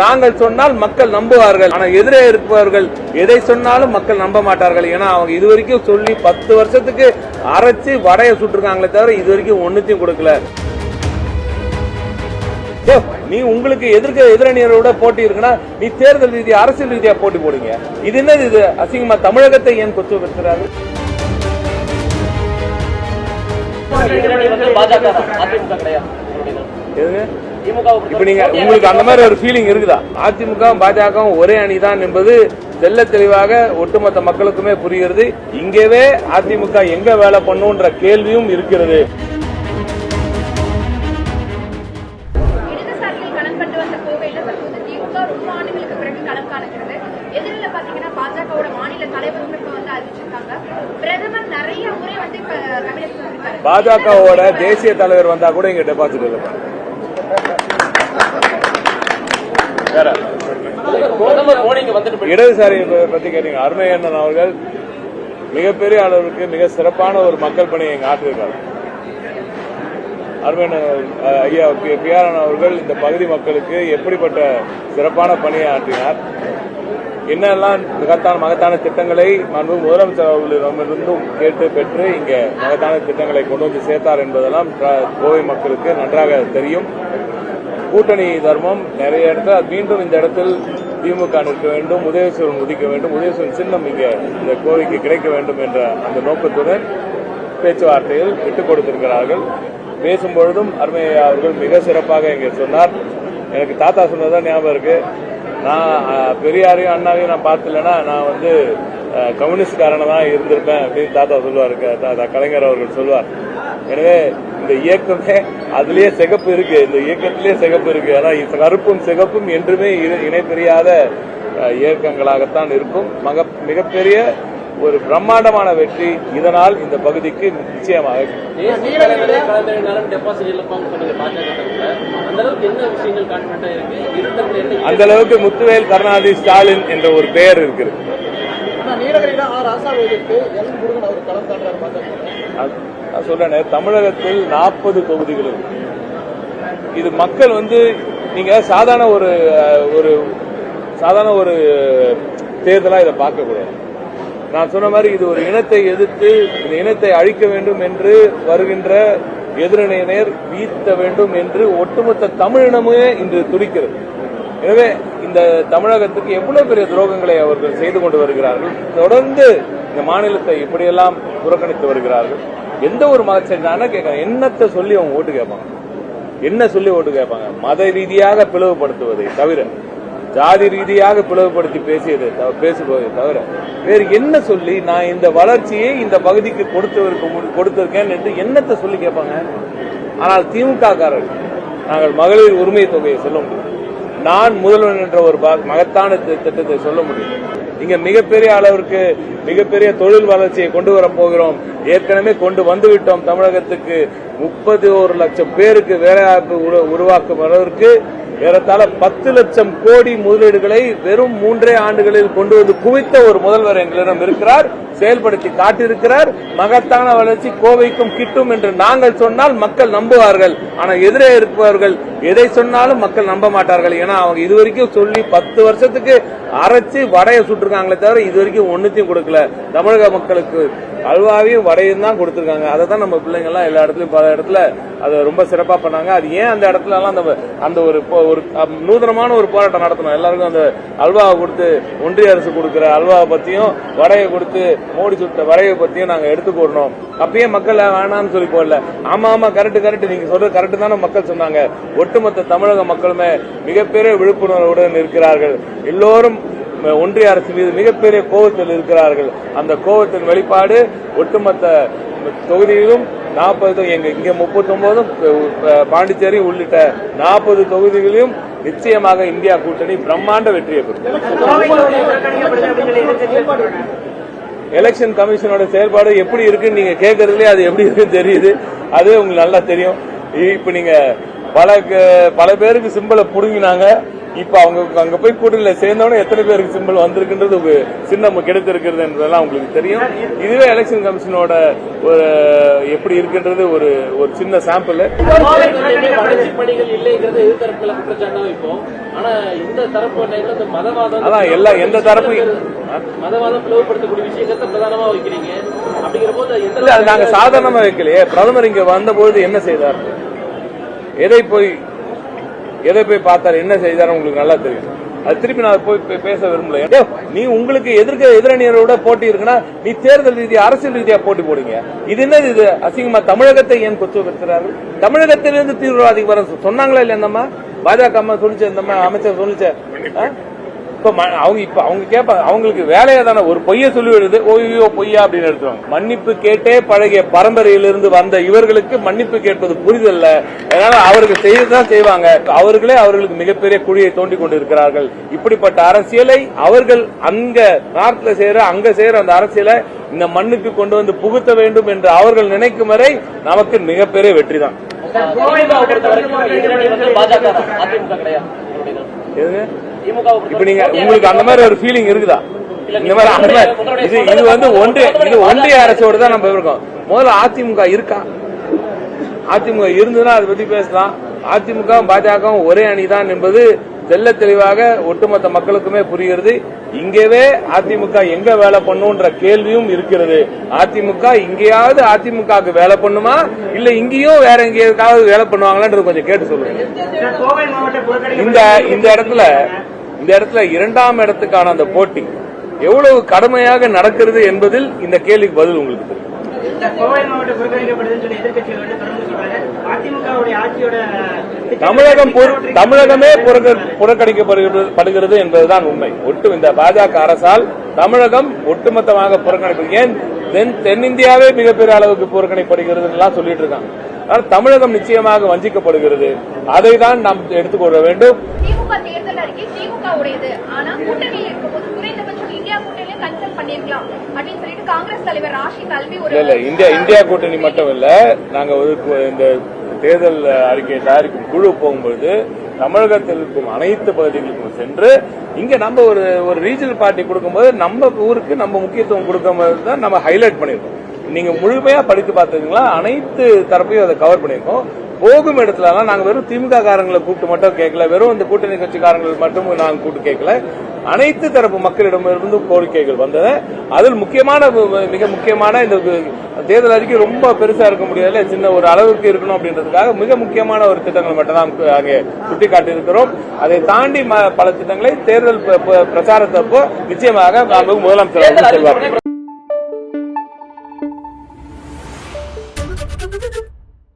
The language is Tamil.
நாங்கள் சொன்னால் மக்கள் நம்புவார்கள். ஆனா எதிரே இருப்பவர்கள் எதை சொன்னாலும் மக்கள் நம்ப மாட்டார்கள். ஏன்னா அவங்க இது வரைக்கும் சொல்லி பத்து வருஷத்துக்கு அரைச்சு வடைய சுட்டிருக்காங்களே தவிர இது வரைக்கும் கொடுக்கல. நீ உங்களுக்கு எதிர்க்க எதிரணியரோட போட்டி இருக்குன்னா நீ தேர்தல் ரீதியா அரசியல் ரீதியா போட்டி போடுங்க. இது என்னது இது? அசிங்கமா தமிழகத்தை ஏன் கொத்து வந்து பாஜக அதிமுக கிடையாது. இப்ப நீங்க உங்களுக்கு அந்த மாதிரி ஒரு ஃபீலிங் இருக்குதா? அதிமுக பாஜகவும் ஒரே அணிதான் என்பது தெள்ள தெளிவாக ஒட்டுமொத்த மக்களுக்குமே புரிகிறது. இங்கவே அதிமுக எங்க வேலை பண்ணுன்ற கேள்வியும் இருக்கிறது. பாஜகவோட தேசிய தலைவர் வந்தா கூட இங்க டெபாசிட் இல்லை இடதுசாரி பத்தி கேட்டீங்க. அருமை அண்ணன் அவர்கள் மிகப்பெரிய அளவிற்கு மிக சிறப்பான ஒரு மக்கள் பணியை இங்க ஆற்றிருக்காங்க அருமை ஐயா பி- பிஆர்என் அவர்கள் இந்த பகுதி மக்களுக்கு எப்படிப்பட்ட சிறப்பான பணியை ஆற்றினார். என்னெல்லாம் மகத்தான மகத்தான திட்டங்களை மாண்பு முதலமைச்சர் அவர்களிடமிருந்தும் கேட்டு பெற்று இங்க மகத்தான திட்டங்களை கொண்டு வந்து சேர்த்தார் என்பதெல்லாம் கோவை மக்களுக்கு நன்றாக தெரியும். கூட்டணி தர்மம் நிறைய இடத்துல மீண்டும் இந்த இடத்தில் திமுக நிற்க வேண்டும் உதயசூரன் உதிக்க வேண்டும் உதயசூரன் சின்னம் இங்கே இந்த கோவைக்கு கிடைக்க வேண்டும் என்ற அந்த நோக்கத்துடன் பேச்சுவார்த்தையில் விட்டுக் கொடுத்திருக்கிறார்கள். பேசும்பொழுதும் அருமையா அவர்கள் மிக சிறப்பாக இங்கே சொன்னார். எனக்கு தாத்தா சொன்னதான் ஞாபகம் இருக்கு. நான் பெரியாரையும் அண்ணாவையும் நான் பார்த்தலன்னா நான் வந்து அஹ், தான் இருந்திருப்பேன் அப்படின்னு தாத்தா சொல்லுவார். க- கலைஞர் அவர்கள் சொல்லுவார். எனவே இந்த இயக்கமே அதுலயே சிகப்பு இருக்கு. இந்த இயக்கத்திலேயே சிகப்பு இருக்கு. ஆனா கருப்பும் சிகப்பும் என்றுமே இணை- இணை பிரியாத அஹ், இயக்கங்களாகத்தான் இருக்கும். மக மிகப்பெரிய ஒரு பிரம்மாண்டமான வெற்றி இதனால் இந்த பகுதிக்கு நிச்சயமாக அந்த அளவுக்கு என்ன விஷயங்கள் கான்பிடண்டா இருக்கு? இருந்தவங்க என்ன அந்த அளவுக்கு முத்துவேல் கருணாநிதி ஸ்டாலின் என்ற ஒரு பெயர் இருக்குது. நான் சொல்றேனே தமிழகத்தில் நாற்பது தொகுதிகள் இருக்கு. இது மக்கள் வந்து நீங்க சாதாரண ஒரு ஒரு சாதாரண ஒரு தேர்தலா இதை பார்க்க கூடாது நான் சொன்ன மாதிரி இது ஒரு இனத்தை எதிர்த்து இந்த இனத்தை அழிக்க வேண்டும் என்று வருகின்ற எதிரணியினர் வீழ்த்த வேண்டும் என்று ஒட்டுமொத்த தமிழினமே இன்று துடிக்கிறது. எனவே இந்த தமிழகத்துக்கு எவ்வளவு பெரிய துரோகங்களை அவர்கள் செய்து கொண்டு வருகிறார்கள்? தொடர்ந்து இந்த மாநிலத்தை இப்படியெல்லாம் புறக்கணித்து வருகிறார்கள்? எந்த ஒரு மதச்சரி கேட்க என்னத்தை சொல்லி அவங்க ஓட்டு கேட்பாங்க? என்ன சொல்லி ஓட்டு கேட்பாங்க? மத ரீதியாக பிளவுபடுத்துவதை தவிர ஜாதி ரீதியாக பிளவுபடுத்தி பேசியதை தவ- பேசுவதை தவிர வேறு என்ன சொல்லி நான் இந்த வளர்ச்சியை இந்த பகுதிக்கு கொடுத்து கொடுத்திருக்கேன் என்று என்னத்தை சொல்லி கேட்பாங்க? ஆனால் திமுக காரர்கள் நாங்கள் மகளிர் உரிமை தொகையை சொல்ல முடியும். நான் முதல்வன் என்ற ஒரு மகத்தான திட்டத்தை சொல்ல முடியும். இங்க மிகப்பெரிய அளவிற்கு மிகப்பெரிய தொழில் வளர்ச்சியை கொண்டு வர போகிறோம். ஏற்கனவே கொண்டு வந்துவிட்டோம் தமிழகத்துக்கு முப்பது ஒரு லட்சம் பேருக்கு வேலைவாய்ப்பு உருவாக்கும் அளவிற்கு ஏறத்தாழ பத்து லட்சம் கோடி முதலீடுகளை வெறும் மூன்றே ஆண்டுகளில் கொண்டு வந்து குவித்த ஒரு முதல்வர் எங்களிடம் இருக்கிறார் செயல்படுத்தி காட்டியிருக்கிறார். மகத்தான வளர்ச்சி கோவைக்கும் கிட்டும் என்று நாங்கள் சொன்னால் மக்கள் நம்புவார்கள். ஆனால் எதிரே இருப்பவர்கள் எதை சொன்னாலும் மக்கள் நம்ப மாட்டார்கள். ஏன்னா அவங்க இது வரைக்கும் சொல்லி பத்து வருஷத்துக்கு அரைச்சு வடையை சுட்டிருக்காங்களே தவிர இது வரைக்கும் ஒன்றுத்தையும் கொடுக்கல. தமிழக மக்களுக்கு அல்வாவையும் வடையும் தான் கொடுத்துருக்காங்க. அதை தான் நம்ம பிள்ளைங்கள்லாம் எல்லா இடத்துலையும் பல இடத்துல அதை ரொம்ப சிறப்பாக பண்ணாங்க. அது ஏன் அந்த இடத்துலலாம் அந்த அந்த ஒரு போ- ஒரு நூதனமான ஒரு போராட்டம் நடத்தணும். எல்லாருக்கும் அந்த அல்வாவை கொடுத்து ஒன்றிய அரசு கொடுக்குற அல்வாவை பற்றியும் வடையை கொடுத்து மோடி சுட்ட வடையை பற்றியும் நாங்கள் எடுத்து போடணும் அப்பயே மக்கள் வேணாம்னு சொல்லி போடல. ஆமா ஆமா கரெக்ட் கரெக்ட். நீங்க சொல்றது கரெக்ட் தானே மக்கள் சொன்னாங்க. ஒட்டுமொத்த தமிழக மக்களுமே மிகப்பெரிய விழிப்புணர்வுடன் இருக்கிறார்கள் எல்லோரும் ஒன்றிய அரசு மீது மிகப்பெரிய கோபத்தில் இருக்கிறார்கள். அந்த கோபத்தின் வெளிப்பாடு ஒட்டுமொத்த தொகுதியிலும் நாற்பது எங்க இங்க முப்பத்தொன்பதும் பாண்டிச்சேரி உள்ளிட்ட நாற்பது தொகுதிகளிலும் நிச்சயமாக இந்தியா கூட்டணி பிரம்மாண்ட வெற்றியை பெறும். எலெக்ஷன் கமிஷனோட செயல்பாடு எப்படி இருக்குன்னு நீங்க கேட்கறதுலயே அது எப்படி இருக்குன்னு தெரியுது. அது உங்களுக்கு நல்லா தெரியும். இப்ப நீங்க பல க- பல பேருக்கு சிம்பிளை புடுங்கினாங்க. இப்ப அவங்க அங்க போய் கூட்டணியில சேர்ந்தவொடனே எத்தனை பேருக்கு சிம்பிள் வந்திருக்குன்றது ஒரு சின்னம் கிடைத்திருக்கிறது என்பதெல்லாம் உங்களுக்கு தெரியும். இதுவே எலெக்ஷன் கமிஷனோட ஒரு எப்படி இருக்குன்றது ஒரு ஒரு சின்ன சாம்பிள் பணிகள் இல்லைங்கிறது அதான் எல்லா- எந்த தரப்பு- நாங்க சாதாரணமா வைக்கலையே. பிரதமர் இங்க வந்தபோது என்ன செய்தார்? எதை போய் எதை போய் பார்த்தாரு என்ன செய்தார் உங்களுக்கு நல்லா தெரியும். அது திருப்பி நான் போய் பேச விரும்பல. நீ உங்களுக்கு எதிர்க்க எதிரணியரோட போட்டி இருக்குன்னா நீ தேர்தல் ரீதியா அரசியல் ரீதியா போட்டி போடுங்க. இது என்னது இது? அசிங்கமா தமிழகத்தை ஏன் கொத்து வைக்கிறார்கள் தமிழகத்திலிருந்து தீவிரவாதிக்கு வர சொன்னாங்களா இல்ல என்னம்மா பாஜக அம்மா சொல்லிச்சு இந்த அமைச்சர் சொல்லிச்சு இப்ப அவங்க இப்ப அவங்க கேட்பாங்க அவங்களுக்கு வேலையா தானே ஒரு பொய்ய சொல்லி விடுது ஓய்யோ பொய்யா அப்படின்னு எடுத்துவாங்க மன்னிப்பு கேட்டே பழகிய பரம்பரையிலிருந்து வந்த இவர்களுக்கு மன்னிப்பு கேட்பது புரிதல்ல. அதனால அவர்கள் செய்யதான் செய்வாங்க. அவர்களே அவர்களுக்கு மிகப்பெரிய குழியை தோண்டி கொண்டிருக்கிறார்கள். இப்படிப்பட்ட அரசியலை அவர்கள் அங்க நார்த்ல செய்யற அங்க செய்யற அந்த அரசியலை இந்த மண்ணுக்கு கொண்டு வந்து புகுத்த வேண்டும் என்று அவர்கள் நினைக்கும் வரை நமக்கு மிகப்பெரிய வெற்றி தான் பாஜக தான். அதிமுக இப்ப நீங்க உங்களுக்கு அந்த மாதிரி ஒரு ஃபீலிங் இருக்குதா? இந்த மாதிரி அந்த மாதிரி இது இது வந்து ஒன்றிய இது ஒன்றிய அரசோட தான் நம்ம இருக்கோம். முதல்ல அதிமுக இருக்கா? அதிமுக இருந்ததுன்னா அதை பத்தி பேசலாம். அதிமுக பாஜகவும் ஒரே அணிதான் என்பது தெல்ல தெளிவாக ஒட்டுமொத்த மக்களுக்குமே புரிகிறது. இங்கவே அதிமுக எங்க வேலை பண்ணுன்ற கேள்வியும் இருக்கிறது. அதிமுக இங்கேயாவது அதிமுகவுக்கு வேலை பண்ணுமா? இல்ல இங்கேயும் வேற எங்கேயாவது வேலை பண்ணுவாங்களான்றது கொஞ்சம் கேட்டு சொல்லுங்க. இந்த இந்த இடத்துல இந்த இடத்துல இரண்டாம் இடத்துக்கான அந்த போட்டி எவ்வளவு கடுமையாக நடக்கிறது என்பதில் இந்த கேள்விக்கு பதில் உங்களுக்கு தெரியும். தமிழகம் தமிழகமே புறக்க- புறக்கணிக்கப்படுகிறது படுகிறது என்பதுதான் உண்மை. ஒட்டு இந்த பாஜக அரசால் தமிழகம் ஒட்டுமொத்தமாக புறக்கணிப்பு ஏன் தென் தென்னிந்தியாவே மிகப்பெரிய அளவுக்கு புறக்கணிப்படுகிறது எல்லாம் சொல்லிட்டு இருக்காங்க. ஆனால் தமிழகம் நிச்சயமாக வஞ்சிக்கப்படுகிறது. அதை தான் நாம் எடுத்துக்கொள்ள வேண்டும். இந்தியா இந்தியா இந்தியா கூட்டணி மட்டும் இல்ல நாங்க ஒரு இந்த தேர்தல் அறிக்கையை தயாரிக்கும் குழு போகும்பொழுது தமிழகத்தில் இருக்கும் அனைத்து பகுதிகளுக்கும் சென்று இங்க நம்ம ஒரு ஒரு ரீஜனல் பார்ட்டி கொடுக்கும்போது நம்ம ஊருக்கு நம்ம முக்கியத்துவம் கொடுக்கும்போது தான் நம்ம ஹைலைட் பண்ணிருக்கோம். நீங்க முழுமையா படித்து பார்த்தீங்களா அனைத்து தரப்பையும் அதை கவர் பண்ணிருக்கோம் போகும் இடத்துலலாம் நாங்க வெறும் திமுக காரங்களை கூப்பிட்டு மட்டும் கேட்கல. வெறும் இந்த கூட்டணி கட்சிக்காரங்களை மட்டும் நாங்க கூப்பிட்டு கேட்கல. அனைத்து தரப்பு மக்களிடமிருந்து கோரிக்கைகள் வந்தது. அதில் முக்கியமான மிக முக்கியமான இந்த தேர்தல் அறிக்கை ரொம்ப பெருசா இருக்க முடியல சின்ன ஒரு அளவுக்கு இருக்கணும் அப்படின்றதுக்காக மிக முக்கியமான ஒரு திட்டங்களை மட்டும் தான் அங்கே சுட்டிக்காட்டியிருக்கிறோம். அதை தாண்டி பல திட்டங்களை தேர்தல் பிரச்சாரத்தப்போ நிச்சயமாக முதலமைச்சர் சொல்வார்கள்